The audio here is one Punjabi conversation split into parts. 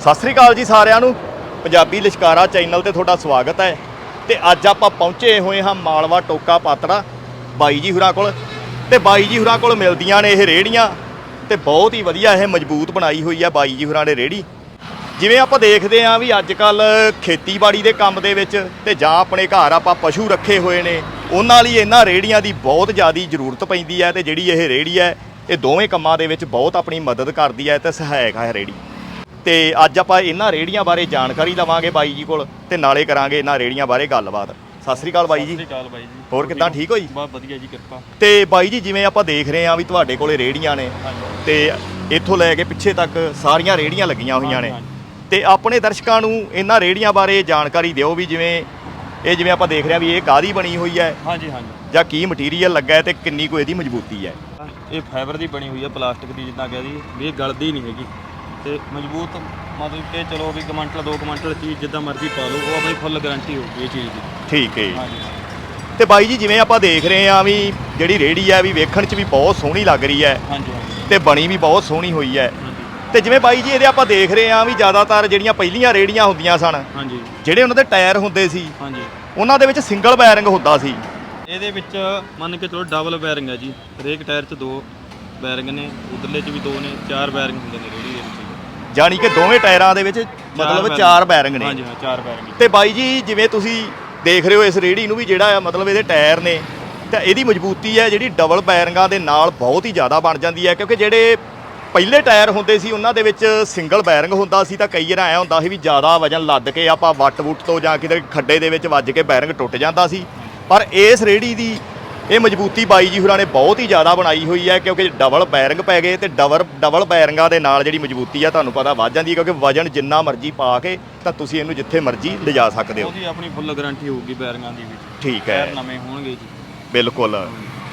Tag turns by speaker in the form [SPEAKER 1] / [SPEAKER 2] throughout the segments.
[SPEAKER 1] ਸਤਿ ਸ੍ਰੀ ਅਕਾਲ ਜੀ ਸਾਰਿਆਂ ਨੂੰ। ਪੰਜਾਬੀ ਲਿਸ਼ਕਾਰਾ ਚੈਨਲ ਤੇ ਤੁਹਾਡਾ ਸਵਾਗਤ ਹੈ। ਤੇ ਅੱਜ ਆਪਾਂ ਪਹੁੰਚੇ ਹੋਏ ਹਾਂ ਮਾਲਵਾ ਟੋਕਾ ਪਾਤੜਾ ਬਾਈ ਜੀ ਹੁਰਾਂ ਕੋਲ। ਤੇ ਬਾਈ ਜੀ ਹੁਰਾਂ ਕੋਲ ਮਿਲਦੀਆਂ ਨੇ ਇਹ ਰੇੜੀਆਂ ਤੇ ਬਹੁਤ ਹੀ ਵਧੀਆ ਇਹ ਮਜ਼ਬੂਤ ਬਣਾਈ ਹੋਈ ਆ ਬਾਈ ਜੀ ਹੁਰਾਂ ਨੇ ਰੇੜੀ ਜਿਵੇਂ ਆਪਾਂ ਦੇਖਦੇ ਆਂ ਵੀ ਅੱਜ ਕੱਲ ਖੇਤੀਬਾੜੀ ਦੇ ਕੰਮ ਦੇ ਵਿੱਚ ਤੇ ਜਾਂ ਆਪਣੇ ਘਰ ਆਪਾਂ ਪਸ਼ੂ ਰੱਖੇ ਹੋਏ ਨੇ, ਉਹਨਾਂ ਲਈ ਇਹਨਾਂ ਰੇੜੀਆਂ ਦੀ ਬਹੁਤ ਜ਼ਿਆਦੀ ਜ਼ਰੂਰਤ ਪੈਂਦੀ ਹੈ ਤੇ ਜਿਹੜੀ ਇਹ ਰੇੜੀ ਹੈ, ਇਹ ਦੋਵੇਂ ਕੰਮਾਂ ਦੇ ਵਿੱਚ ਬਹੁਤ ਆਪਣੀ ਮਦਦ ਕਰਦੀ ਹੈ ਤੇ ਸਹਾਇਕ ਹੈ ਰੇੜੀ ਤੇ ਅੱਜ ਆਪਾਂ ਇਹਨਾਂ ਰੇੜੀਆਂ ਬਾਰੇ ਜਾਣਕਾਰੀ ਲਵਾਂਗੇ ਬਾਈ ਜੀ ਕੋਲ ਤੇ ਨਾਲੇ ਕਰਾਂਗੇ ਇਹਨਾਂ ਰੇੜੀਆਂ ਬਾਰੇ ਗੱਲਬਾਤ। ਸਤਿ ਸ੍ਰੀ ਅਕਾਲ ਬਾਈ
[SPEAKER 2] ਸਤਿ
[SPEAKER 1] ਜੀ
[SPEAKER 2] ਸ਼੍ਰੀ ਅਕਾਲ ਬਾਈ ਜੀ।
[SPEAKER 1] ਹੋਰ ਕਿੱਦਾਂ ਠੀਕ ਹੋ ਜੀ
[SPEAKER 2] ਬਹੁਤ ਵਧੀਆ ਜੀ ਕਿਰਪਾ।
[SPEAKER 1] ਤੇ ਬਾਈ ਜੀ ਜਿਵੇਂ ਆਪਾਂ ਦੇਖ ਰਹੇ ਆਂ ਵੀ ਤੁਹਾਡੇ ਕੋਲੇ ਰੇੜੀਆਂ ਨੇ ਤੇ ਇੱਥੋਂ ਲੈ ਕੇ ਪਿੱਛੇ ਤੱਕ ਸਾਰੀਆਂ ਰੇੜੀਆਂ ਲੱਗੀਆਂ ਹੋਈਆਂ ਨੇ। ਤੇ ਆਪਣੇ ਦਰਸ਼ਕਾਂ ਨੂੰ ਇਹਨਾਂ ਰੇੜੀਆਂ ਬਾਰੇ ਜਾਣਕਾਰੀ ਦਿਓ ਵੀ ਜਿਵੇਂ ਇਹ ਜਿਵੇਂ ਆਪਾਂ ਦੇਖ ਰਹੇ ਹਾਂ ਵੀ ਇਹ ਕਾਦੀ ਬਣੀ ਹੋਈ ਹੈ
[SPEAKER 2] ਹਾਂਜੀ ਹਾਂਜੀ।
[SPEAKER 1] ਜਾਂ ਕੀ ਮਟੀਰੀਅਲ ਲੱਗਾ ਹੈ ਤੇ ਕਿੰਨੀ ਕੁ ਇਹਦੀ ਮਜ਼ਬੂਤੀ ਹੈ।
[SPEAKER 2] ਇਹ ਫਾਈਬਰ ਦੀ ਬਣੀ ਹੋਈ ਹੈ ਪਲਾਸਟਿਕ ਦੀ ਜਿੱਦਾਂ ਕਹਿ ਦੀ ਵੀ ਇਹ ਗਲਦੀ ਨਹੀਂ ਹੈਗੀ। ਤੇ ਮਜ਼ਬੂਤ ਮਤਲਬ ਕਿ ਚਲੋ ਵੀ ਕਮੰਟਲ ਦੋ ਕਮੰਟਲ ਚੀਜ਼ ਜਿੱਦਾਂ ਮਰਜ਼ੀ ਪਾ ਲਓ ਉਹ ਆਪਣੀ ਫੁੱਲ ਗਾਰੰਟੀ ਹੋਊਗੀ ਇਹ ਚੀਜ਼ ਦੀ।
[SPEAKER 1] ਠੀਕ ਹੈ ਜੀ।
[SPEAKER 2] ਹਾਂਜੀ
[SPEAKER 1] ਤੇ ਬਾਈ ਜੀ ਜਿਵੇਂ ਆਪਾਂ ਦੇਖ ਰਹੇ ਹਾਂ ਵੀ ਜਿਹੜੀ ਰੇੜੀ ਹੈ ਵੀ ਵੇਖਣ 'ਚ ਵੀ ਬਹੁਤ ਸੋਹਣੀ ਲੱਗ ਰਹੀ ਹੈ
[SPEAKER 2] ਹਾਂਜੀ ਹਾਂਜੀ।
[SPEAKER 1] ਤੇ ਬਣੀ ਵੀ ਬਹੁਤ ਸੋਹਣੀ ਹੋਈ ਹੈ। ਤੇ ਜਿਵੇਂ ਬਾਈ ਜੀ ਇਹਦੇ ਆਪਾਂ ਦੇਖ ਰਹੇ ਹਾਂ ਵੀ ਜ਼ਿਆਦਾਤਰ ਜਿਹੜੀਆਂ ਪਹਿਲੀਆਂ ਰੇੜੀਆਂ ਹੁੰਦੀਆਂ ਸਨ
[SPEAKER 2] ਹਾਂਜੀ।
[SPEAKER 1] ਜਿਹੜੇ ਉਹਨਾਂ ਦੇ ਟਾਇਰ ਹੁੰਦੇ ਸੀ
[SPEAKER 2] ਹਾਂਜੀ।
[SPEAKER 1] ਉਹਨਾਂ ਦੇ ਵਿੱਚ ਸਿੰਗਲ ਬੈਰਿੰਗ ਹੁੰਦਾ ਸੀ।
[SPEAKER 2] ਇਹਦੇ ਵਿੱਚ ਮੰਨ ਕੇ ਚਲੋ ਡਬਲ ਬੈਰਿੰਗ ਹੈ ਜੀ। ਹਰੇਕ ਟਾਇਰ 'ਚ ਦੋ ਬੈਰਿੰਗ ਨੇ ਉਧਰਲੇ 'ਚ ਵੀ ਦੋ ਨੇ ਚਾਰ ਬੈਰਿੰਗ ਹੁੰਦੇ ਨੇ ਰੇੜੀ ਦੇ ਵਿੱਚ।
[SPEAKER 1] ਜਾਣੀ ਕਿ ਦੋਵੇਂ ਟਾਇਰਾਂ ਦੇ ਵਿੱਚ ਮਤਲਬ। ਚਾਰ ਬੈਰਿੰਗ ਨੇ।
[SPEAKER 2] ਹਾਂਜੀ ਹਾਂ ਚਾਰ ਬੈਰਿੰਗ
[SPEAKER 1] ਤੇ ਬਾਈ ਜੀ ਜਿਵੇਂ ਤੁਸੀਂ ਦੇਖ ਰਹੇ ਹੋ ਇਸ ਰੇੜੀ ਨੂੰ ਵੀ ਜਿਹੜਾ ਆ ਮਤਲਬ ਇਹਦੇ ਟਾਇਰ ਨੇ ਤਾਂ ਇਹਦੀ ਮਜ਼ਬੂਤੀ ਹੈ ਜਿਹੜੀ ਡਬਲ ਬੈਰਿੰਗਾਂ ਦੇ ਨਾਲ ਬਹੁਤ ਹੀ ਜ਼ਿਆਦਾ ਬਣ ਜਾਂਦੀ ਹੈ ਕਿਉਂਕਿ ਜਿਹੜੇ ਪਹਿਲੇ ਟਾਇਰ ਹੁੰਦੇ ਸੀ ਉਹਨਾਂ ਦੇ ਵਿੱਚ ਸਿੰਗਲ ਬੈਰਿੰਗ ਹੁੰਦਾ ਸੀ ਤਾਂ ਕਈ ਵਾਰ ਐ ਹੁੰਦਾ ਸੀ ਵੀ ਜ਼ਿਆਦਾ ਵਜਨ ਲੱਦ ਕੇ ਆਪਾਂ ਵੱਟ ਵੁੱਟ ਤੋਂ ਜਾਂ ਕਿਤੇ ਖੱਡੇ ਦੇ ਵਿੱਚ ਵੱਜ ਕੇ ਬੈਰਿੰਗ ਟੁੱਟ ਜਾਂਦਾ ਸੀ। ਪਰ ਇਸ ਰੇੜੀ ਦੀ ਇਹ ਮਜ਼ਬੂਤੀ ਬਾਈ ਜੀ ਹੁਰਾਂ ਨੇ ਬਹੁਤ ਹੀ ਜ਼ਿਆਦਾ ਬਣਾਈ ਹੋਈ ਹੈ ਕਿਉਂਕਿ ਡਬਲ ਬੈਰਿੰਗ ਪੈ ਗਏ ਤੇ ਡਬਲ ਡਬਲ ਬੈਰਿੰਗਾਂ ਦੇ ਨਾਲ ਜਿਹੜੀ ਮਜ਼ਬੂਤੀ ਆ ਤੁਹਾਨੂੰ ਪਤਾ ਵੱਧ ਜਾਂਦੀ ਹੈ ਕਿਉਂਕਿ ਵਜਨ ਜਿੰਨਾ ਮਰਜ਼ੀ ਪਾ ਕੇ ਤਾਂ ਤੁਸੀਂ ਇਹਨੂੰ ਜਿੱਥੇ ਮਰਜ਼ੀ ਲਿਜਾ ਸਕਦੇ ਹੋ।
[SPEAKER 2] ਉਹਦੀ ਆਪਣੀ ਫੁੱਲ ਗਾਰੰਟੀ ਹੋਊਗੀ ਬੈਰਿੰਗਾਂ ਦੀ ਵੀ।
[SPEAKER 1] ਠੀਕ ਹੈ।
[SPEAKER 2] ਟਾਇਰ ਨਵੇਂ ਹੋਣਗੇ ਜੀ।
[SPEAKER 1] ਬਿਲਕੁਲ।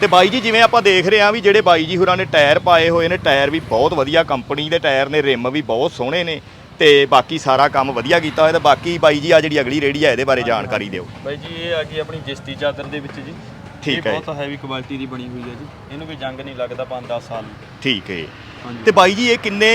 [SPEAKER 1] ਤੇ ਬਾਈ ਜੀ ਜਿਵੇਂ ਆਪਾਂ ਦੇਖ ਰਹੇ ਹਾਂ ਵੀ ਜਿਹੜੇ ਬਾਈ ਜੀ ਹੋਰਾਂ ਨੇ ਟਾਇਰ ਪਾਏ ਹੋਏ ਨੇ ਟਾਇਰ ਵੀ ਬਹੁਤ ਵਧੀਆ ਕੰਪਨੀ ਦੇ ਟਾਇਰ ਨੇ ਰਿਮ ਵੀ ਬਹੁਤ ਸੋਹਣੇ ਨੇ ਤੇ ਬਾਕੀ ਸਾਰਾ ਕੰਮ ਵਧੀਆ ਕੀਤਾ ਹੋਇਆ ਤੇ ਬਾਕੀ ਬਾਈ ਜੀ ਆ ਜਿਹੜੀ ਅਗਲੀ ਰੇੜੀ ਆ ਇਹਦੇ ਬਾਰੇ ਜਾਣਕਾਰੀ ਦਿਓ।
[SPEAKER 2] ਬਾਈ ਜੀ ਇਹ ਆ ਗਈ ਆਪਣੀ ਜਿਸਤੀ ਚਾਦਰ ਦੇ ਵਿੱਚ ਜੀ।
[SPEAKER 1] ਠੀਕ
[SPEAKER 2] ਇਹ
[SPEAKER 1] ਹੈ।
[SPEAKER 2] ਬਹੁਤ ਹੈਵੀ ਕੁਆਲਿਟੀ ਦੀ ਬਣੀ ਹੋਈ ਹੈ ਜੀ। ਇਹਨੂੰ ਵੀ ਜੰਗ ਨਹੀਂ ਲੱਗਦਾ 5-10 ਸਾਲ
[SPEAKER 1] ਠੀਕ ਹੈ।
[SPEAKER 2] ਹਾਂਜੀ।
[SPEAKER 1] ਤੇ ਬਾਈ ਜੀ ਇਹ ਕਿੰਨੇ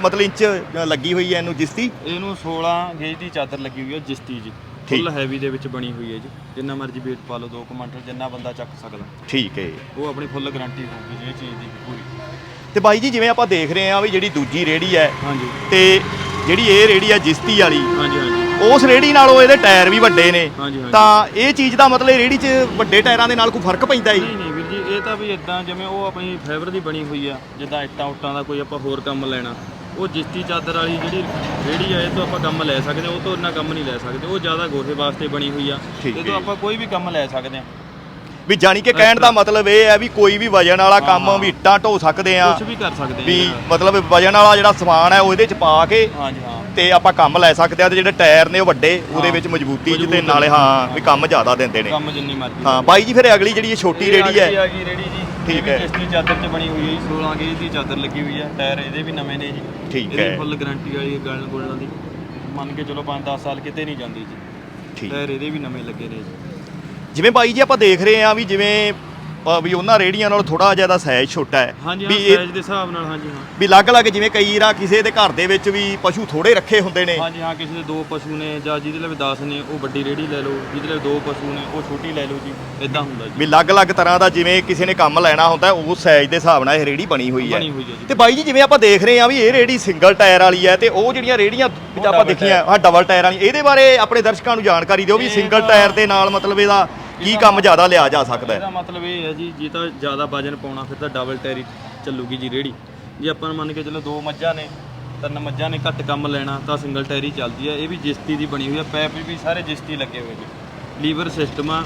[SPEAKER 1] ਮਤਲਬ ਇੰਚ ਅ, ਲੱਗੀ ਹੋਈ ਹੈ ਇਹਨੂੰ ਜਿਸਤੀ?
[SPEAKER 2] ਇਹਨੂੰ 16 ਗੇਜ ਦੀ ਚਾਦਰ ਲੱਗੀ ਹੋਈ ਹੈ ਜਿਸਤੀ ਜੀ। ਫੁੱਲ ਹੈਵੀ ਦੇ ਵਿੱਚ ਬਣੀ ਹੋਈ ਹੈ ਜੀ। ਜਿੰਨਾ ਮਰਜ਼ੀ weight ਪਾ ਲਓ 2 ਕੁਇੰਟਲ ਜਿੰਨਾ ਬੰਦਾ ਚੱਕ ਸਕਦਾ।
[SPEAKER 1] ਠੀਕ ਹੈ।
[SPEAKER 2] ਉਹ ਆਪਣੀ ਫੁੱਲ ਗਾਰੰਟੀ ਹੋਊਗੀ ਜੀ ਇਹ ਚੀਜ਼ ਦੀ ਪੂਰੀ।
[SPEAKER 1] ਤੇ ਬਾਈ ਜੀ ਜਿਵੇਂ ਆਪਾਂ ਦੇਖ ਰਹੇ ਹਾਂ ਵੀ ਜਿਹੜੀ ਦੂਜੀ ਰੇੜੀ ਹੈ
[SPEAKER 2] ਹਾਂਜੀ।
[SPEAKER 1] ਤੇ ਜਿਹੜੀ ਇਹ ਰੇੜੀ ਆ ਜਿਸਤੀ ਵਾਲੀ
[SPEAKER 2] ਹਾਂਜੀ ਹਾਂਜੀ।
[SPEAKER 1] ਉਸ ਰੇੜੀ ਨਾਲੋਂ ਇਹਦੇ ਟਾਇਰ ਵੀ ਵੱਡੇ ਨੇ।
[SPEAKER 2] ਹਾਂਜੀ ਹਾਂਜੀ।
[SPEAKER 1] ਤਾਂ ਇਹ ਚੀਜ਼ ਦਾ ਮਤਲਬ ਰੇੜੀ 'ਚ ਵੱਡੇ ਟਾਇਰਾਂ ਦੇ ਨਾਲ ਕੋਈ ਫ਼ਰਕ ਪੈਂਦਾ ਹੈ
[SPEAKER 2] ਨਹੀਂ ਨਹੀਂ ਵੀਰ ਜੀ ਇਹ ਤਾਂ ਵੀ ਇਦਾਂ ਜਿਵੇਂ ਉਹ ਆਪਣੀ ਫਾਈਬਰ ਦੀ ਬਣੀ ਹੋਈ ਆ ਜਿੱਦਾਂ ਇੱਟਾਂ ਉੱਟਾਂ ਦਾ ਕੋਈ ਆਪਾਂ ਹੋਰ ਕੰਮ ਲੈਣਾ। ਉਹ ਜਿਸਤੀ ਚਾਦਰ ਵਾਲੀ ਜਿਹੜੀ ਰੇੜੀ ਆ ਇਹ ਤੋਂ ਆਪਾਂ ਕੰਮ ਲੈ ਸਕਦੇ ਹਾਂ ਉਹ ਤੋਂ ਇੰਨਾ ਕੰਮ ਨਹੀਂ ਲੈ ਸਕਦੇ। ਉਹ ਜ਼ਿਆਦਾ ਗੋਹੇ ਵਾਸਤੇ ਬਣੀ ਹੋਈ ਆ
[SPEAKER 1] ਠੀਕ
[SPEAKER 2] ਇਹ
[SPEAKER 1] ਹੈ।
[SPEAKER 2] ਤੋਂ ਆਪਾਂ ਕੋਈ ਵੀ ਕੰਮ ਲੈ ਸਕਦੇ ਹਾਂ
[SPEAKER 1] ਵੀ ਜਾਣੀ ਕਿ ਕਹਿਣ ਦਾ ਮਤਲਬ ਇਹ ਹੈ ਵੀ ਕੋਈ ਵੀ ਵਜਨ ਵਾਲਾ ਕੰਮ
[SPEAKER 2] ਹਾਂ।
[SPEAKER 1] ਵੀ ਇੱਟਾਂ ਢੋ ਸਕਦੇ ਆ।
[SPEAKER 2] ਕੁਝ ਵੀ ਕਰ ਸਕਦੇ
[SPEAKER 1] ਵੀ। ਮਤਲਬ ਵਜਨ ਵਾਲਾ ਜਿਹੜਾ ਸਮਾਨ ਹੈ ਉਹ ਇਹਦੇ 'ਚ ਪਾ ਕੇ
[SPEAKER 2] ਹਾਂਜੀ ਹਾਂ।
[SPEAKER 1] ਤੇ ਆਪਾਂ ਕੰਮ ਲੈ ਸਕਦੇ ਆ ਤੇ ਜਿਹੜੇ ਟਾਇਰ ਨੇ ਉਹ ਵੱਡੇ ਉਹਦੇ
[SPEAKER 2] ਹਾਂ।
[SPEAKER 1] ਵਿੱਚ ਮਜ਼ਬੂਤੀ
[SPEAKER 2] ਮਜ਼ਬੂਤ
[SPEAKER 1] ਨਾਲੇ ਹਾਂ। ਵੀ ਕੰਮ ਜ਼ਿਆਦਾ ਦਿੰਦੇ ਨੇ।
[SPEAKER 2] ਕੰਮ ਜਿੰਨੀ ਮਰਜ਼ੀ
[SPEAKER 1] ਹਾਂ ਬਾਈ ਜੀ ਫਿਰ ਅਗਲੀ ਜਿਹੜੀ ਇਹ ਛੋਟੀ ਰੇੜੀ ਹੈ।
[SPEAKER 2] ਆ ਗਈ ਰੇੜੀ ਜੀ।
[SPEAKER 1] ਠੀਕ ਹੈ।
[SPEAKER 2] ਜਿਸਤੀ ਚਾਦਰ 'ਚ ਬਣੀ ਹੋਈ ਹੈ ਜੀ 16 ਗੇਜ ਦੀ ਚਾਦਰ ਲੱਗੀ ਹੋਈ ਆ ਟਾਇਰ ਇਹਦੇ ਵੀ ਨਵੇਂ ਨੇ ਜੀ।
[SPEAKER 1] ਠੀਕ ਹੈ।
[SPEAKER 2] ਫੁੱਲ ਗਾਰੰਟੀ ਵਾਲੀ ਗਲਣ ਗੁਲਣ ਦੀ। ਮੰਨ ਕੇ ਚਲੋ 5-10 ਸਾਲ ਕਿਤੇ ਨਹੀਂ ਜਾਂਦੀ ਜੀ।
[SPEAKER 1] ਠੀਕ।
[SPEAKER 2] ਟਾਇਰ ਇਹਦੇ ਵੀ ਨਵੇਂ ਲੱਗੇ ਨੇ ਜੀ।
[SPEAKER 1] ਜਿਵੇਂ ਬਾਈ ਜੀ ਆਪਾਂ ਦੇਖ ਰਹੇ ਆ ਵੀ ਜਿਵੇਂ ਵੀ ਉਹਨਾਂ ਰੇੜੀਆਂ ਨਾਲੋਂ ਥੋੜਾ ਜ਼ਿਆਦਾ ਸਾਈਜ਼ ਛੋਟਾ ਹੈ।
[SPEAKER 2] ਹਾਂਜੀ
[SPEAKER 1] ਵੀ ਇਹ
[SPEAKER 2] ਸਾਈਜ਼ ਦੇ ਹਿਸਾਬ ਨਾਲ ਹਾਂਜੀ ਹਾਂ।
[SPEAKER 1] ਵੀ ਅਲੱਗ-ਅਲੱਗ ਜਿਵੇਂ ਕਈ ਰਾ ਕਿਸੇ ਦੇ ਘਰ ਦੇ ਵਿੱਚ ਵੀ ਪਸ਼ੂ ਥੋੜੇ ਰੱਖੇ ਹੁੰਦੇ ਨੇ।
[SPEAKER 2] ਹਾਂਜੀ ਹਾਂ ਕਿਸੇ ਦੇ ਦੋ ਪਸ਼ੂ ਨੇ ਜਾਂ ਜਿਹਦੇ ਲਈ 10 ਨੇ ਉਹ ਵੱਡੀ ਰੇੜੀ ਲੈ ਲਓ ਜਿਹਦੇ ਲਈ ਦੋ ਪਸ਼ੂ ਨੇ ਉਹ ਛੋਟੀ ਲੈ ਲਓ ਜੀ ਇਦਾਂ ਹੁੰਦਾ ਜੀ।
[SPEAKER 1] ਵੀ ਅਲੱਗ-ਅਲੱਗ ਤਰ੍ਹਾਂ ਦਾ ਜਿਵੇਂ ਕਿਸੇ ਨੇ ਕੰਮ ਲੈਣਾ ਹੁੰਦਾ ਹੈ, ਉਸ ਸਾਈਜ਼ ਦੇ ਹਿਸਾਬ ਨਾਲ ਇਹ ਰੇੜੀ ਬਣੀ ਹੋਈ ਹੈ।
[SPEAKER 2] ਬਣੀ ਹੋਈ ਹੈ ਜੀ।
[SPEAKER 1] ਤੇ ਬਾਈ ਜੀ ਜਿਵੇਂ ਆਪਾਂ ਦੇਖ ਰਹੇ ਹਾਂ ਵੀ ਇਹ ਰੇੜੀ ਸਿੰਗਲ ਟਾਇਰ ਵਾਲੀ ਹੈ ਤੇ ਉਹ ਜਿਹੜੀਆਂ ਰੇੜੀਆਂ ਵਿੱਚ ਆਪਾਂ
[SPEAKER 2] double
[SPEAKER 1] ਦੇਖੀਆਂ ਹਾਂ ਡਬਲ ਟਾਇਰ ਵਾਲੀ ਇਹਦੇ ਬਾਰੇ ਆਪਣੇ ਦਰਸ਼ਕਾਂ ਨੂੰ ਜਾਣਕਾਰੀ ਦਿਓ ਵੀ ਸਿੰਗਲ ਟਾਇਰ ਦੇ ਨਾਲ ਮਤਲਬ ਇਹਦਾ ਕੀ ਕੰਮ ਜ਼ਿਆਦਾ ਲਿਆ ਜਾ ਸਕਦਾ
[SPEAKER 2] ਇਹਦਾ
[SPEAKER 1] ਹੈ
[SPEAKER 2] ਮਤਲਬ ਇਹ ਹੈ ਜੀ ਜੇ ਤਾਂ ਜ਼ਿਆਦਾ ਵਜਨ ਪਾਉਣਾ ਫਿਰ ਤਾਂ ਡਬਲ ਟੈਰੀ ਚੱਲੂਗੀ ਜੀ ਰੇੜੀ ਜੇ ਆਪਾਂ ਨੂੰ ਮੰਨ ਕੇ ਚੱਲੋ ਦੋ ਮੱਝਾਂ ਨੇ ਤਿੰਨ ਮੱਝਾਂ ਨੇ ਘੱਟ ਕੰਮ ਲੈਣਾ ਤਾਂ ਸਿੰਗਲ ਟੈਰੀ ਚੱਲਦੀ ਹੈ। ਇਹ ਵੀ ਜਿਸਤੀ ਦੀ ਬਣੀ ਹੋਈ ਹੈ ਪੈਪ ਵੀ ਸਾਰੇ ਜਿਸਤੀ ਲੱਗੇ ਹੋਏ ਜੀ। ਲੀਵਰ ਸਿਸਟਮ ਆ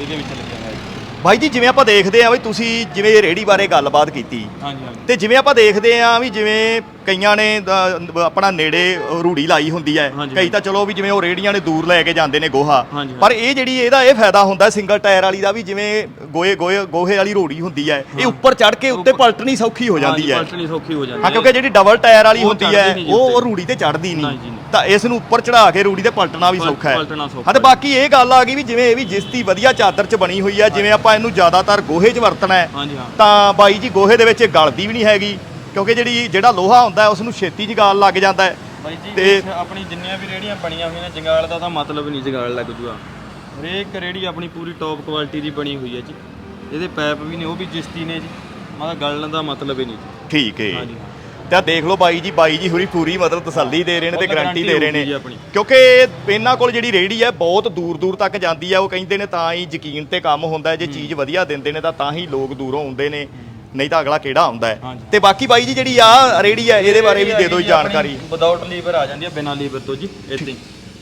[SPEAKER 2] ਇਹਦੇ ਵਿੱਚ ਲੱਗਿਆ ਹੋਇਆ ਜੀ।
[SPEAKER 1] ਬਾਈ ਜੀ ਜਿਵੇਂ ਆਪਾਂ ਦੇਖਦੇ ਹਾਂ ਵੀ ਤੁਸੀਂ ਜਿਵੇਂ ਰੇੜੀ ਬਾਰੇ ਗੱਲਬਾਤ ਕੀਤੀ
[SPEAKER 2] ਹਾਂਜੀ ਹਾਂਜੀ।
[SPEAKER 1] ਤੇ ਜਿਵੇਂ ਆਪਾਂ ਦੇਖਦੇ ਹਾਂ ਵੀ ਜਿਵੇਂ ਕਈਆਂ ਨੇ ਅ, ਆਪਣਾ ਨੇੜੇ ਰੂੜੀ ਲਾਈ ਹੁੰਦੀ ਹੈ।
[SPEAKER 2] ਹਾਂਜੀ,
[SPEAKER 1] ਕਈ ਤਾਂ ਚਲੋ ਵੀ ਜਿਵੇਂ ਉਹ ਰੇੜੀਆਂ ਨੇ ਦੂਰ ਲੈ ਕੇ ਜਾਂਦੇ ਨੇ ਗੋਹਾ।
[SPEAKER 2] ਹਾਂਜੀ,
[SPEAKER 1] ਪਰ ਇਹ ਜਿਹੜੀ ਇਹਦਾ ਇਹ ਫਾਇਦਾ ਹੁੰਦਾ ਸਿੰਗਲ ਟਾਇਰ ਵਾਲੀ ਦਾ ਵੀ ਜਿਵੇਂ ਗੋਏ ਗੋਏ ਗੋਹੇ ਵਾਲੀ ਰੂੜੀ ਹੁੰਦੀ ਹੈ ਇਹ ਉੱਪਰ ਚੜ ਕੇ ਉੱਤੇ ਪਲਟਣੀ ਸੌਖੀ ਹੋ ਜਾਂਦੀ ਹੈ।
[SPEAKER 2] ਪਲਟਣੀ ਸੌਖੀ ਹੋ ਜਾਂਦੀ
[SPEAKER 1] ਹਾਂ ਕਿਉਂਕਿ ਜਿਹੜੀ ਡਬਲ ਟਾਇਰ ਵਾਲੀ
[SPEAKER 2] ਉਹ
[SPEAKER 1] ਹੁੰਦੀ
[SPEAKER 2] ਚੜ੍ਹਦੀ
[SPEAKER 1] ਹੈ
[SPEAKER 2] ਨਹੀਂ ਜੀ
[SPEAKER 1] ਉਹ
[SPEAKER 2] ਉੱਤੇ।
[SPEAKER 1] ਉਹ ਰੂੜੀ ਤੇ ਚੜਦੀ
[SPEAKER 2] ਨਹੀਂ।
[SPEAKER 1] ਨਹੀਂ
[SPEAKER 2] ਜੀ, ਨਹੀਂ।
[SPEAKER 1] ਤਾਂ ਇਸ ਨੂੰ ਉੱਪਰ ਚੜਾ ਕੇ ਰੂੜੀ ਤੇ ਪਲਟਣਾ ਵੀ
[SPEAKER 2] ਪਲ-
[SPEAKER 1] ਸੌਖਾ ਹੈ।
[SPEAKER 2] ਪਲਟਣਾ ਸੌਖਾ
[SPEAKER 1] ਹਾਂ ਤੇ
[SPEAKER 2] ਹੈ।
[SPEAKER 1] ਬਾਕੀ ਇਹ ਗੱਲ ਆ ਗਈ ਵੀ ਜਿਵੇਂ ਇਹ ਵੀ ਜਿਸਤੀ ਵਧੀਆ ਚਾਦਰ 'ਚ ਬਣੀ ਹੋਈ ਹੈ ਜਿਵੇਂ ਆਪਾਂ ਇਹਨੂੰ ਜ਼ਿਆਦਾਤਰ ਗੋਹੇ 'ਚ ਵਰਤਣਾ ਹੈ
[SPEAKER 2] ਹਾਂਜੀ ਹਾਂ।
[SPEAKER 1] ਤਾਂ ਬਾਈ ਜੀ ਗੋਹੇ ਦੇ ਵਿੱਚ ਇਹ ਗਲਦੀ ਵੀ ਨਹੀਂ ਹੈਗੀ। ਕਿਉਂਕਿ ਜਿਹੜੀ ਜਿਹੜਾ ਲੋਹਾ ਹੁੰਦਾ ਉਸ ਨੂੰ ਛੇਤੀ 'ਚ ਗਾਲ ਲੱਗ ਜਾਂਦਾ ਹੈ।
[SPEAKER 2] ਬਾਈ ਜੀ
[SPEAKER 1] ਤੇ-
[SPEAKER 2] ਆਪਣੀ ਜਿੰਨੀਆਂ ਵੀ ਰੇੜੀਆਂ ਬਣੀਆਂ ਹੋਈਆਂ ਨੇ ਜੰਗਾਲ ਦਾ ਤਾਂ ਮਤਲਬ ਨਹੀਂ ਜੰਗਾਲ ਲੱਗ ਜੂਗਾ ਹਰੇਕ ਰੇੜੀ ਆਪਣੀ ਪੂਰੀ ਟੌਪ ਕੁਆਲਿਟੀ ਦੀ ਬਣੀ ਹੋਈ ਹੈ ਜੀ। ਇਹਦੇ ਪੈਪ ਵੀ ਨੇ ਉਹ ਵੀ ਜਿਸਤੀ ਨੇ ਜੀ। ਮਤਲਬ ਗਲਣ ਦਾ ਮਤਲਬ ਹੀ ਨਹੀਂ ਜੀ।
[SPEAKER 1] ਠੀਕ ਹੈ।
[SPEAKER 2] ਹਾਂਜੀ।
[SPEAKER 1] ਤਾਂ ਦੇਖ ਲਓ ਬਾਈ ਜੀ ਬਾਈ ਜੀ ਹੁਰੀ ਪੂਰੀ ਮਤਲਬ ਤਸੱਲੀ ਦੇ ਰਹੇ ਨੇ ਤੇ ਗਾਰੰਟੀ ਦੇ ਰਹੇ ਨੇ। ਕਿਉਂਕਿ ਇਹਨਾਂ ਕੋਲ ਜਿਹੜੀ ਰੇੜੀ ਹੈ ਬਹੁਤ ਦੂਰ ਦੂਰ ਤੱਕ ਜਾਂਦੀ ਹੈ ਉਹ ਕਹਿੰਦੇ ਨੇ ਤਾਂ ਹੀ ਯਕੀਨ ਤੇ ਕੰਮ ਹੁੰਦਾ। ਜੇ ਚੀਜ਼ ਵਧੀਆ ਦਿੰਦੇ ਨੇ ਤਾਂ ਤਾਂ ਹੀ ਲੋਕ ਦੂਰੋਂ ਆਉਂਦੇ ਨੇ। ਨਹੀਂ ਤਾਂ ਅਗਲਾ ਕਿਹੜਾ ਆਉਂਦਾ ਹੈ। ਤੇ ਬਾਕੀ ਬਾਈ ਜੀ ਜਿਹੜੀ ਆ ਰੇੜੀ ਹੈ ਇਹਦੇ ਬਾਰੇ ਵੀ ਦੇ ਦਿਓ ਜਾਣਕਾਰੀ।
[SPEAKER 2] ਵਿਦਆਊਟ ਲੀਵਰ ਆ ਜਾਂਦੀ ਹੈ ਬਿਨਾਂ ਲੀਵਰ ਤੋਂ ਜੀ ਹੀ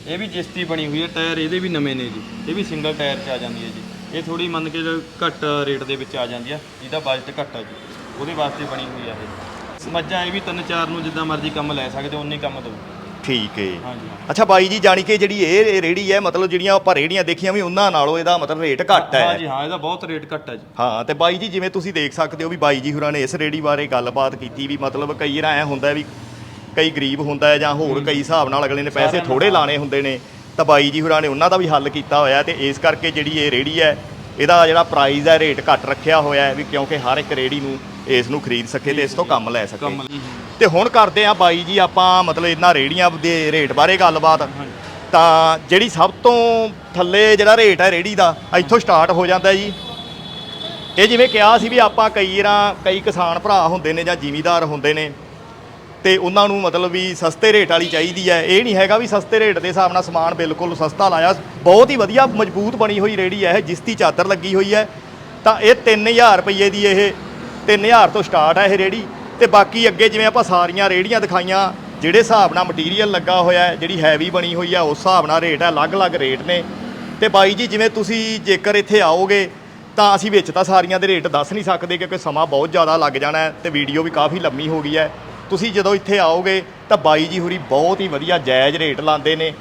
[SPEAKER 2] ਇਹ ਵੀ ਜਿਸਤੀ ਬਣੀ ਹੋਈ ਹੈ ਟਾਇਰ ਇਹਦੇ ਵੀ ਨਵੇਂ ਨੇ ਜੀ। ਇਹ ਵੀ ਸਿੰਗਲ ਟਾਇਰ 'ਚ ਆ ਜਾਂਦੀ ਹੈ ਜੀ। ਇਹ ਥੋੜੀ ਮੰਨ ਕੇ ਘੱਟ ਰੇਟ ਦੇ ਵਿੱਚ ਆ ਜਾਂਦੀ ਹੈ ਇਹਦਾ ਬਜਟ ਘੱਟ ਆ ਜੀ। ਉਹਦੇ ਵਾਸਤੇ ਬਣੀ ਹੋਈ ਆ ਇਹ। ਮੱਝਾਂ ਇਹ ਵੀ ਤਿੰਨ ਚਾਰ ਨੂੰ ਜਿੱਦਾਂ ਮਰਜ਼ੀ ਕੰਮ ਲੈ ਸਕਦੇ ਉਨੇ ਕੰਮ ਦੋ
[SPEAKER 1] ਠੀਕ ਹੈ
[SPEAKER 2] ਹਾਂਜੀ। ਹਾਂ
[SPEAKER 1] ਅੱਛਾ ਬਾਈ ਜੀ ਜਾਣੀ ਕਿ ਜਿਹੜੀ ਇਹ ਰੇੜੀ ਹੈ ਮਤਲਬ ਜਿਹੜੀਆਂ ਆਪਾਂ ਰੇੜੀਆਂ ਦੇਖੀਆਂ ਵੀ ਉਹਨਾਂ ਨਾਲੋਂ ਇਹਦਾ ਮਤਲਬ ਰੇਟ ਘੱਟ ਹੈ।
[SPEAKER 2] ਹਾਂਜੀ ਹਾਂ ਇਹਦਾ ਬਹੁਤ ਰੇਟ ਘੱਟ ਆ ਜੀ।
[SPEAKER 1] ਹਾਂ ਤੇ ਬਾਈ ਜੀ ਜਿਵੇਂ ਤੁਸੀਂ ਦੇਖ ਸਕਦੇ ਹੋ ਵੀ ਬਾਈ ਜੀ ਹੁਰਾਂ ਨੇ ਇਸ ਰੇੜੀ ਬਾਰੇ ਗੱਲਬਾਤ ਕੀਤੀ ਵੀ ਮਤਲਬ ਕਈ ਵਾਰ ਐ ਹੁੰਦਾ ਵੀ ਕਈ ਗਰੀਬ ਹੁੰਦਾ ਹੈ ਜਾਂ ਹੋਰ ਕਈ ਹਿਸਾਬ ਨਾਲ ਅਗਲੇ ਨੇ ਪੈਸੇ ਥੋੜੇ ਲਾਣੇ ਹੁੰਦੇ ਨੇ ਤਾਂ ਬਾਈ ਜੀ ਹੁਰਾਂ ਨੇ ਉਹਨਾਂ ਦਾ ਵੀ ਹੱਲ ਕੀਤਾ ਹੋਇਆ ਤੇ ਇਸ ਕਰਕੇ ਜਿਹੜੀ ਇਹ ਰੇੜੀ ਹੈ ਇਹਦਾ ਜਿਹੜਾ ਪ੍ਰਾਈਸ ਹੈ ਰੇਟ ਘੱਟ ਰੱਖਿਆ ਹੋਇਆ ਹੈ ਵੀ ਕਿਉਂਕਿ ਹਰ ਇੱਕ ਰੇੜੀ ਨੂੰ ਇਸ ਨੂੰ ਖਰੀਦ ਸਕੇ ਤੇ ਇਸ ਤੋਂ ਕੰਮ ਲੈ ਸਕੇ। ਤੇ ਹੁਣ ਕਰਦੇ ਆ ਬਾਈ ਜੀ, ਆਪਾਂ ਮਤਲਬ ਇਹਨਾਂ ਰੇੜੀਆਂ ਦੇ ਰੇਟ ਬਾਰੇ ਗੱਲਬਾਤ। ਤਾਂ ਜਿਹੜੀ ਸਭ ਤੋਂ ਥੱਲੇ ਜਿਹੜਾ ਰੇਟ ਹੈ ਰੇੜੀ ਦਾ, ਇੱਥੋਂ ਸਟਾਰਟ ਹੋ ਜਾਂਦਾ ਜੀ। ਇਹ ਜਿਵੇਂ ਕਿਹਾ ਸੀ ਵੀ ਆਪਾਂ ਕਈ ਰਾਂ, ਕਈ ਕਿਸਾਨ ਭਰਾ ਹੁੰਦੇ ਨੇ ਜਾਂ ਜ਼ਿਮੀਦਾਰ ਹੁੰਦੇ ਨੇ, ਤੇ ਉਹਨਾਂ ਨੂੰ ਮਤਲਬ ਵੀ ਸਸਤੇ ਰੇਟ ਵਾਲੀ ਚਾਹੀਦੀ ਹੈ। ਇਹ ਨਹੀਂ ਹੈਗਾ ਵੀ ਸਸਤੇ ਰੇਟ ਦੇ ਹਿਸਾਬ ਨਾਲ ਸਮਾਨ ਬਿਲਕੁਲ ਸਸਤਾ ਲਾਇਆ। ਬਹੁਤ ਹੀ ਵਧੀਆ ਮਜ਼ਬੂਤ ਬਣੀ ਹੋਈ ਰੇੜੀ ਹੈ ਇਹ, ਜਿਸ ਦੀ ਚਾਦਰ ਲੱਗੀ ਹੋਈ ਹੈ। ਤਾਂ ਇਹ 3000 ਰੁਪਏ ਦੀ ਇਹ 3000 ਤੋਂ ਸਟਾਰਟ ਹੈ ਇਹ ਰੇੜੀ। ਤੇ ਬਾਕੀ ਅੱਗੇ ਜਿਵੇਂ ਆਪਾਂ ਸਾਰੀਆਂ ਰੇੜੀਆਂ ਦਿਖਾਈਆਂ, ਜਿਹੜੇ ਹਿਸਾਬ ਨਾਲ ਮਟੀਰੀਅਲ ਲੱਗਾ ਹੋਇਆ ਹੈ, ਜਿਹੜੀ ਹੈਵੀ ਬਣੀ ਹੋਈ ਹੈ ਉਸ ਹਿਸਾਬ ਨਾਲ ਰੇਟ ਹੈ, ਅਲੱਗ-ਅਲੱਗ ਰੇਟ ਨੇ। ਤੇ ਬਾਈ ਜੀ, ਜਿਵੇਂ ਤੁਸੀਂ ਜੇਕਰ ਇੱਥੇ ਆਓਗੇ, ਤਾਂ ਅਸੀਂ ਵਿੱਚ ਤਾਂ ਸਾਰੀਆਂ ਦੇ ਰੇਟ ਦੱਸ ਨਹੀਂ ਸਕਦੇ ਕਿਉਂਕਿ ਸਮਾਂ ਬਹੁਤ ਜ਼ਿਆਦਾ ਲੱਗ ਜਾਣਾ ਹੈ ਤੇ ਵੀਡੀਓ ਵੀ ਕਾਫੀ ਲੰਮੀ ਹੋ ਗਈ ਹੈ। ਤੁਸੀਂ ਜਦੋਂ ਇੱਥੇ ਆਓਗੇ, ਤਾਂ ਬਾਈ ਜੀ ਹੁਰੀ ਬਹੁਤ ਹੀ ਵਧੀਆ ਜਾਇਜ਼ ਰੇਟ ਲਾਉਂਦੇ ਨੇ।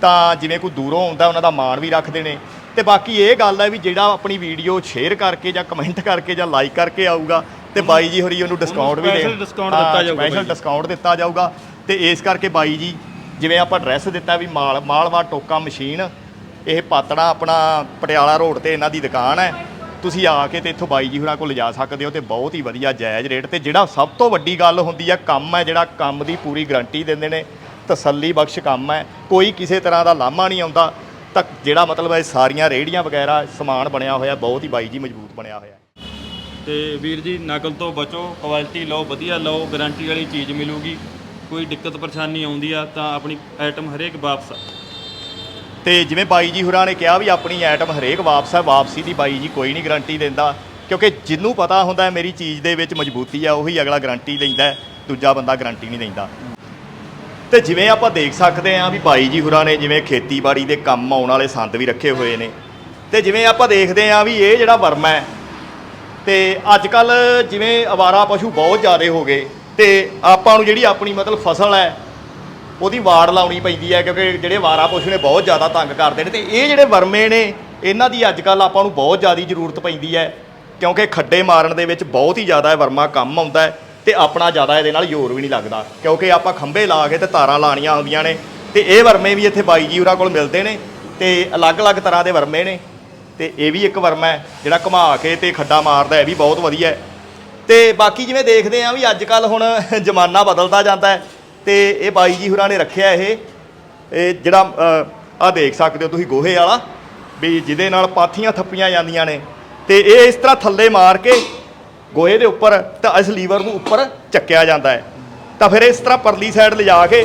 [SPEAKER 1] ਤਾਂ ਜਿਵੇਂ ਕੋਈ ਦੂਰੋਂ ਆਉਂਦਾ, ਉਹਨਾਂ ਦਾ ਮਾਣ ਵੀ ਰੱਖਦੇ ਨੇ। ਤੇ ਬਾਕੀ ਇਹ ਗੱਲ ਹੈ ਵੀ ਜਿਹੜਾ ਆਪਣੀ ਵੀਡੀਓ ਸ਼ੇਅਰ ਕਰਕੇ ਜਾਂ ਕਮੈਂਟ ਕਰਕੇ ਜਾਂ ਲਾਈਕ ਕਰਕੇ ਆਊਗਾ ਤੇ ਬਾਈ ਜੀ ਹੋਰੀ ਉਹਨੂੰ ਡਿਸਕਾਊਂਟ ਵੀ
[SPEAKER 2] special discount ਦਿੱਤਾ ਜਾਊਗਾ ਬਾਈ ਜੀ।
[SPEAKER 1] ਡਿਸਕਾਊਂਟ ਦਿੱਤਾ ਜਾਊਗਾ। ਤੇ ਇਸ ਕਰਕੇ ਬਾਈ ਜੀ ਜਿਵੇਂ ਆਪਾਂ ਐਡਰੈਸ ਦਿੱਤਾ ਵੀ ਮਾਲ ਮਾਲਵਾ ਟੋਕਾ ਮਸ਼ੀਨ ਇਹ ਪਾਤੜਾ ਆਪਣਾ ਪਟਿਆਲਾ ਰੋਡ ਤੇ ਇਹਨਾਂ ਦੀ ਦੁਕਾਨ ਹੈ। ਤੁਸੀਂ ਆ ਕੇ ਤੇ ਇੱਥੋਂ ਬਾਈ ਜੀ ਹੋਰਾਂ ਕੋਲ ਲਿਜਾ ਸਕਦੇ ਹੋ ਤੇ ਬਹੁਤ ਹੀ ਵਧੀਆ ਜਾਇਜ਼ ਰੇਟ ਤੇ ਜਿਹੜਾ ਸਭ ਤੋਂ ਵੱਡੀ ਗੱਲ ਹੁੰਦੀ ਹੈ ਕੰਮ ਹੈ ਜਿਹੜਾ ਕੰਮ ਦੀ ਪੂਰੀ ਗਾਰੰਟੀ ਦਿੰਦੇ ਨੇ ਤਸੱਲੀ ਬਖਸ਼ ਕੰਮ ਹੈ। ਕੋਈ ਕਿਸੇ ਤਰ੍ਹਾਂ ਦਾ ਲਾਮਾ ਨਹੀਂ ਆਉਂਦਾ। ਤਾਂ ਜਿਹੜਾ ਮਤਲਬ ਇਹ ਸਾਰੀਆਂ ਰੇੜੀਆਂ ਵਗੈਰਾ ਸਮਾਨ ਬਣਿਆ ਹੋਇਆ ਬਹੁਤ ਹੀ ਬਾਈ ਜੀ ਮਜ਼ਬੂਤ ਬਣਿਆ ਹੋਇਆ।
[SPEAKER 2] ਤੇ ਵੀਰ ਜੀ, ਨਕਲ ਤੋਂ ਬਚੋ ਕੁਆਲਿਟੀ ਲਓ, ਵਧੀਆ ਲਓ ਗਾਰੰਟੀ ਵਾਲੀ ਚੀਜ਼ ਮਿਲੂਗੀ। ਕੋਈ ਦਿੱਕਤ ਪਰੇਸ਼ਾਨੀ ਆਉਂਦੀ ਆ ਤਾਂ ਆਪਣੀ ਆਈਟਮ ਹਰੇਕ ਵਾਪਸ ਆ।
[SPEAKER 1] ਤੇ ਜਿਵੇਂ ਬਾਈ ਜੀ ਹੁਰਾਂ ਨੇ ਕਿਹਾ ਵੀ ਆਪਣੀ ਆਈਟਮ ਹਰੇਕ ਵਾਪਸ ਹੈ ਵਾਪਸੀ ਦੀ ਬਾਈ ਜੀ ਕੋਈ ਨਹੀਂ ਗਾਰੰਟੀ ਦਿੰਦਾ। ਕਿਉਂਕਿ ਜਿੰਨੂੰ ਪਤਾ ਹੁੰਦਾ ਹੈ ਮੇਰੀ ਚੀਜ਼ ਦੇ ਵਿੱਚ ਮਜ਼ਬੂਤੀ ਆ, ਉਹੀ ਅਗਲਾ ਗਾਰੰਟੀ ਲੈਂਦਾ ਦੂਜਾ ਬੰਦਾ ਗਾਰੰਟੀ ਨਹੀਂ ਲੈਂਦਾ ਤੇ ਜਿਵੇਂ ਆਪਾਂ ਦੇਖ ਸਕਦੇ ਹਾਂ ਵੀ ਬਾਈ ਜੀ ਹੁਰਾਂ ਨੇ ਜਿਵੇਂ ਖੇਤੀਬਾੜੀ ਦੇ ਕੰਮ ਆਉਣ ਵਾਲੇ ਸੰਦ ਵੀ ਰੱਖੇ ਹੋਏ ਨੇ। ਤੇ ਜਿਵੇਂ ਆਪਾਂ ਦੇਖਦੇ ਹਾਂ ਵੀ ਇਹ ਜਿਹੜਾ ਵਰਮਾ ਹੈ ਤੇ ਅੱਜ ਕੱਲ ਜਿਵੇਂ ਅਵਾਰਾ ਪਸ਼ੂ ਬਹੁਤ ਜ਼ਿਆਦੇ ਹੋ ਗਏ ਤੇ ਆਪਾਂ ਨੂੰ ਜਿਹੜੀ ਆਪਣੀ ਮਤਲਬ ਫਸਲ ਹੈ, ਉਹਦੀ ਵਾੜ ਲਾਉਣੀ ਪੈਂਦੀ ਹੈ ਕਿਉਂਕਿ ਜਿਹੜੇ ਵਾਰਾ ਪਸ਼ੂ ਨੇ ਬਹੁਤ ਜ਼ਿਆਦਾ ਤੰਗ ਕਰਦੇ ਨੇ ਤੇ ਇਹ ਜਿਹੜੇ ਵਰਮੇ ਨੇ, ਇਹਨਾਂ ਦੀ ਅੱਜ ਕੱਲ ਆਪਾਂ ਨੂੰ ਬਹੁਤ ਜ਼ਿਆਦਾ ਜ਼ਰੂਰਤ ਪੈਂਦੀ ਹੈ ਕਿਉਂਕਿ ਖੱਡੇ ਮਾਰਨ ਦੇ ਵਿੱਚ ਬਹੁਤ ਹੀ ਜ਼ਿਆਦਾ ਇਹ ਵਰਮਾ ਕੰਮ ਆਉਂਦਾ ਹੈ ਤੇ ਆਪਣਾ ਜ਼ਿਆਦਾ ਇਹਦੇ ਨਾਲ ਜ਼ੋਰ ਵੀ ਨਹੀਂ ਲੱਗਦਾ ਕਿਉਂਕਿ ਆਪਾਂ ਖੰਭੇ ਲਾ ਕੇ ਤੇ ਤਾਰਾਂ ਲਾਣੀਆਂ ਹੁੰਦੀਆਂ ਨੇ ਤੇ ਇਹ ਵਰਮੇ ਵੀ ਇੱਥੇ ਬਾਈ ਜੀ ਹੋਰਾਂ ਕੋਲ ਮਿਲਦੇ ਨੇ ਤੇ ਅਲੱਗ-ਅਲੱਗ ਤਰ੍ਹਾਂ ਦੇ ਵਰਮੇ ਨੇ ਤੇ ਇਹ ਵੀ ਇੱਕ ਵਰਮਾ ਹੈ, ਜਿਹੜਾ ਘੁਮਾ ਕੇ ਤੇ ਖੱਡਾ ਮਾਰਦਾ, ਇਹ ਵੀ ਬਹੁਤ ਵਧੀਆ ਹੈ। ਤੇ ਬਾਕੀ ਜਿਵੇਂ ਦੇਖਦੇ ਆ ਵੀ ਅੱਜ ਕੱਲ ਹੁਣ ਜ਼ਮਾਨਾ ਬਦਲਦਾ ਜਾਂਦਾ ਹੈ ਤੇ ਇਹ ਬਾਈ ਜੀ ਹੁਰਾਂ ਨੇ ਰੱਖਿਆ ਇਹ। ਇਹ ਜਿਹੜਾ ਆ ਦੇਖ ਸਕਦੇ ਹੋ ਤੁਸੀਂ ਗੋਹੇ ਵਾਲਾ, ਵੀ ਜਿਹਦੇ ਨਾਲ ਪਾਥੀਆਂ ਥੱਪੀਆਂ ਜਾਂਦੀਆਂ ਨੇ। ਤੇ ਇਹ ਇਸ ਤਰ੍ਹਾਂ ਥੱਲੇ ਮਾਰ ਕੇ ਗੋਹੇ ਦੇ ਉੱਪਰ ਤਾਂ ਇਸ ਲੀਵਰ ਨੂੰ ਉੱਪਰ ਚੱਕਿਆ ਜਾਂਦਾ ਹੈ। ਤਾਂ ਫਿਰ ਇਸ ਤਰ੍ਹਾਂ ਪਰਲੀ ਸਾਈਡ ਲਿਜਾ ਕੇ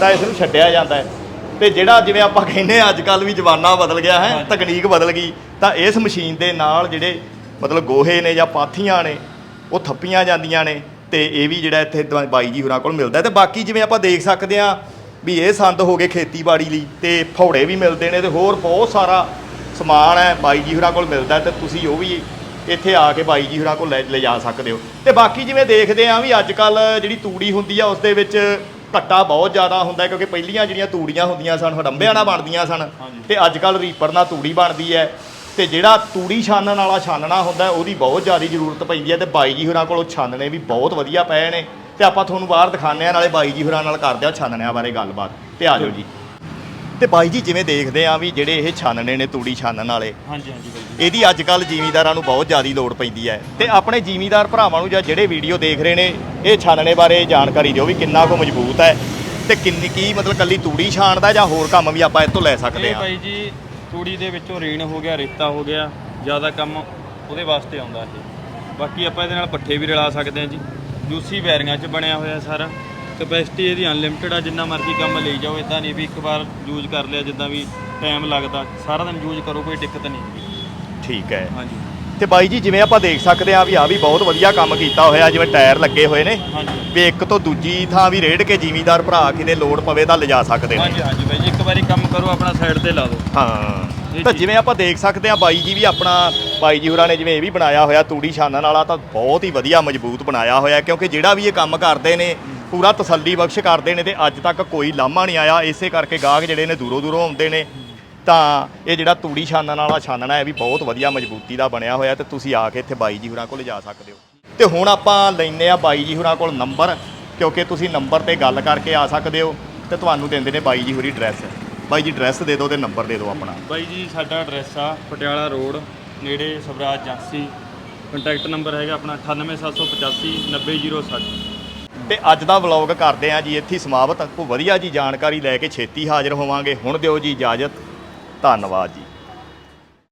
[SPEAKER 1] ਤਾਂ ਇਸ ਨੂੰ ਛੱਡਿਆ ਜਾਂਦਾ ਹੈ। ਤੇ ਜਿਹੜਾ ਜਿਵੇਂ ਆਪਾਂ ਕਹਿੰਦੇ ਆ ਅੱਜ ਕੱਲ ਵੀ ਜ਼ਮਾਨਾ ਬਦਲ ਗਿਆ ਹੈ ਤਕਨੀਕ ਬਦਲ ਗਈ ਤਾਂ ਇਸ ਮਸ਼ੀਨ ਦੇ ਨਾਲ ਜਿਹੜੇ ਮਤਲਬ ਗੋਹੇ ਨੇ ਜਾਂ ਪਾਥੀਆਂ ਨੇ ਉਹ ਥੱਪੀਆਂ ਜਾਂਦੀਆਂ ਨੇ ਤੇ ਇਹ ਵੀ ਜਿਹੜਾ ਇੱਥੇ ਦਵਾ- ਬਾਈ ਜੀ ਹੋਰਾਂ ਕੋਲ ਮਿਲਦਾ ਤੇ ਬਾਕੀ ਜਿਵੇਂ ਆਪਾਂ ਦੇਖ ਸਕਦੇ ਆ ਵੀ ਇਹ ਸੰਦ ਹੋ ਗਏ ਖੇਤੀਬਾੜੀ ਲਈ ਤੇ ਫੌੜੇ ਵੀ ਮਿਲਦੇ ਨੇ ਤੇ ਹੋਰ ਬਹੁਤ ਸਾਰਾ ਸਮਾਨ ਹੈ ਬਾਈ ਜੀ ਹੋਰਾਂ ਕੋਲ ਮਿਲਦਾ ਤੇ ਤੁਸੀਂ ਉਹ ਵੀ ਇੱਥੇ ਆ ਕੇ ਬਾਈ ਜੀ ਹੋਰਾਂ ਕੋਲ ਲੈ ਲੈ ਜਾ ਸਕਦੇ ਹੋ। ਤੇ ਬਾਕੀ ਜਿਵੇਂ ਦੇਖਦੇ ਆ ਵੀ ਅੱਜ ਕੱਲ ਜਿਹੜੀ ਤੂੜੀ ਹੁੰਦੀ ਆ ਉਸ ਦੇ ਵਿੱਚ ਘੱਟਾ ਬਹੁਤ ਜ਼ਿਆਦਾ ਹੁੰਦਾ ਕਿਉਂਕਿ ਪਹਿਲੀਆਂ ਜਿਹੜੀਆਂ ਤੂੜੀਆਂ ਹੁੰਦੀਆਂ ਸਨ ਹਡੰਬਿਆਂ ਨਾਲ ਬਣਦੀਆਂ ਸਨ। ਤੇ ਅੱਜ ਕੱਲ ਰੀਪਰ ਨਾਲ ਤੂੜੀ ਬਣਦੀ ਹੈ। ਤੇ ਜਿਹੜਾ ਤੂੜੀ ਛਾਨਣ ਵਾਲਾ ਛਾਨਣਾ ਹੁੰਦਾ ਉਹਦੀ ਬਹੁਤ ਜ਼ਿਆਦਾ ਜ਼ਰੂਰਤ ਪੈਂਦੀ ਹੈ ਤੇ ਬਾਈ ਜੀ ਹੋਰਾਂ ਕੋਲੋਂ ਛਾਨਣੇ ਵੀ ਬਹੁਤ ਵਧੀਆ ਪਏ ਨੇ। ਤੇ ਆਪਾਂ ਤੁਹਾਨੂੰ ਬਾਹਰ ਦਿਖਾਉਂਦੇ ਆ ਨਾਲੇ ਬਾਈ ਜੀ ਹੋਰਾਂ ਨਾਲ ਕਰਦੇ ਆ ਛਾਨਣਿਆਂ ਬਾਰੇ ਗੱਲਬਾਤ। ਤੇ ਆ ਜਾਓ ਜੀ। ਤੇ ਬਾਈ ਜੀ ਜਿਵੇਂ ਦੇਖਦੇ ਆ ਵੀ ਜਿਹੜੇ ਇਹ ਛਾਨਣੇ ਨੇ ਤੂੜੀ ਛਾਨਣ ਵਾਲੇ
[SPEAKER 2] ਹਾਂਜੀ ਹਾਂਜੀ ਬਾਈ ਜੀ।
[SPEAKER 1] ਇਹਦੀ ਅੱਜ ਕੱਲ ਜ਼ਿਮੀਦਾਰਾਂ ਨੂੰ ਬਹੁਤ ਜ਼ਿਆਦਾ ਲੋੜ ਪੈਂਦੀ ਹੈ। ਤੇ ਆਪਣੇ ਜ਼ਿਮੀਦਾਰ ਭਰਾਵਾਂ ਨੂੰ ਜਾਂ ਜਿਹੜੇ ਵੀਡੀਓ ਦੇਖ ਰਹੇ ਨੇ ਇਹ ਛਾਨਣੇ ਬਾਰੇ ਜਾਣਕਾਰੀ ਦਿਓ ਵੀ ਕਿੰਨਾ ਕੁ ਮਜ਼ਬੂਤ ਹੈ ਤੇ ਕਿੰਨੀ ਕੀ ਮਤਲਬ ਕੱਲੀ ਤੂੜੀ ਛਾਣਦਾ ਜਾਂ ਹੋਰ ਕੰਮ ਵੀ ਆਪਾਂ ਇਹ ਤੋਂ ਲੈ ਸਕਦੇ
[SPEAKER 2] ਇਹ
[SPEAKER 1] ਆ
[SPEAKER 2] ਬਾਈ ਜੀ ਤੂੜੀ ਦੇ ਵਿੱਚੋਂ ਰੇਣ ਹੋ ਗਿਆ ਰੇਤਾ ਹੋ ਗਿਆ ਜ਼ਿਆਦਾ ਕੰਮ ਉਹਦੇ ਵਾਸਤੇ ਆਉਂਦਾ ਇਹ। ਬਾਕੀ ਆਪਾਂ ਇਹਦੇ ਨਾਲ ਪੱਠੇ ਵੀ ਰਲਾ ਸਕਦੇ ਹਾਂ ਜੀ। ਜੂਸੀ ਬੈਰਿੰਗਾਂ 'ਚ ਬਣਿਆ ਹੋਇਆ ਸਾਰਾ। ਕਪੈਸਿਟੀ ਇਹਦੀ ਅਨਲਿਮਿਟਿਡ ਆ ਜਿੰਨਾ ਮਰਜ਼ੀ ਕੰਮ ਲਈ ਜਾਓ ਇਦਾਂ ਨਹੀਂ ਵੀ ਇੱਕ ਵਾਰ ਯੂਜ਼ ਕਰ ਲਿਆ ਜਿੱਦਾਂ ਵੀ ਟਾਈਮ ਲੱਗਦਾ। ਸਾਰਾ ਦਿਨ ਯੂਜ਼ ਕਰੋ ਕੋਈ ਦਿੱਕਤ ਨਹੀਂ।
[SPEAKER 1] ਠੀਕ ਹੈ।
[SPEAKER 2] ਹਾਂਜੀ।
[SPEAKER 1] ਤੇ ਬਾਈ ਜੀ ਜਿਵੇਂ ਆਪਾਂ ਦੇਖ ਸਕਦੇ ਆ ਵੀ ਆ ਵੀ ਬਹੁਤ ਵਧੀਆ ਕੰਮ ਕੀਤਾ ਹੋਇਆ ਜਿਵੇਂ ਟਾਇਰ ਲੱਗੇ ਹੋਏ ਨੇ ਵੀ ਇੱਕ ਤੋਂ ਦੂਜੀ ਥਾਂ ਵੀ ਰੇੜ ਕੇ ਜ਼ਿਮੀਦਾਰ ਭਰਾ ਕਿਤੇ ਲੋਡ ਪਵੇ ਤਾਂ ਲਿਜਾ ਸਕਦੇ ਨੇ।
[SPEAKER 2] ਹਾਂਜੀ ਹਾਂਜੀ ਬਾਈ ਜੀ ਇੱਕ ਵਾਰੀ ਕੰਮ ਕਰੋ ਆਪਣਾ ਸਾਈਡ ਤੇ ਲਾ ਦਿਓ।
[SPEAKER 1] ਹਾਂ। ਤਾਂ ਜਿਵੇਂ ਆਪਾਂ ਦੇਖ ਸਕਦੇ ਆ ਬਾਈ ਜੀ ਵੀ ਆਪਣਾ ਬਾਈ ਜੀ ਹੋਰਾਂ ਨੇ ਜਿਵੇਂ ਇਹ ਵੀ ਬਣਾਇਆ ਹੋਇਆ ਤੂੜੀ ਛਾਨਣ ਵਾਲਾ ਤਾਂ ਬਹੁਤ ਹੀ ਵਧੀਆ ਮਜ਼ਬੂਤ ਬਣਾਇਆ ਹੋਇਆ ਕਿਉਂਕਿ ਜਿਹੜਾ ਵੀ ਇਹ ਕੰਮ ਕਰਦੇ ਨੇ ਪੂਰਾ ਤਸੱਲੀ ਬਖਸ਼ ਕਰਦੇ ਨੇ ਤੇ ਅੱਜ ਤੱਕ ਕੋਈ ਲਾਮਾ ਨਹੀਂ ਆਇਆ ਇਸੇ ਕਰਕੇ ਗਾਹਕ ਜਿਹੜੇ ਨੇ ਦੂਰੋਂ ਦੂਰੋਂ ਆਉਂਦੇ ਨੇ। ਤਾਂ ਇਹ ਜਿਹੜਾ ਤੂੜੀ ਛਾਨਣ ਵਾਲਾ ਛਾਨਣਾ ਇਹ ਵੀ ਬਹੁਤ ਵਧੀਆ ਮਜ਼ਬੂਤੀ ਦਾ ਬਣਿਆ ਹੋਇਆ ਤੇ ਤੁਸੀਂ ਆ ਕੇ ਇੱਥੇ ਬਾਈ ਜੀ ਹੋਰਾਂ ਕੋਲ ਜਾ ਸਕਦੇ ਹੋ। ਤੇ ਹੁਣ ਆਪਾਂ ਲੈਨੇ ਆ ਬਾਈ ਜੀ ਹੋਰਾਂ ਕੋਲ ਨੰਬਰ ਕਿਉਂਕਿ ਤੁਸੀਂ ਨੰਬਰ ਤੇ ਗੱਲ ਕਰਕੇ ਆ ਸਕਦੇ ਹੋ ਤੇ ਤੁਹਾਨੂੰ ਦਿੰਦੇ ਨੇ ਬਾਈ ਜੀ ਹੋਰੀ ਡਰੈਸ। ਬਾਈ ਜੀ ਡਰੈਸ ਦੇ ਦਿਓ ਤੇ ਨੰਬਰ ਦੇ ਦਿਓ ਆਪਣਾ।
[SPEAKER 2] ਬਾਈ ਜੀ ਸਾਡਾ ਐਡਰੈਸ ਆ ਪਟਿਆਲਾ ਰੋਡ ਨੇੜੇ ਸਵਰਾਜ ਏਜੰਸੀ। ਕੰਟੈਕਟ ਨੰਬਰ ਹੈਗਾ ਆਪਣਾ 98785 90060
[SPEAKER 1] ਤੇ ਅੱਜ ਦਾ ਵਲੌਗ ਕਰਦੇ ਆ ਜੀ ਇੱਥੇ ਸਮਾਪਤ। ਕੋਈ ਵਧੀਆ ਜੀ ਜਾਣਕਾਰੀ ਲੈ ਕੇ ਛੇਤੀ ਹਾਜ਼ਰ ਹੋਵਾਂਗੇ। ਹੁਣ ਦਿਓ ਜੀ ਇਜਾਜ਼ਤ। ਧੰਨਵਾਦ ਜੀ।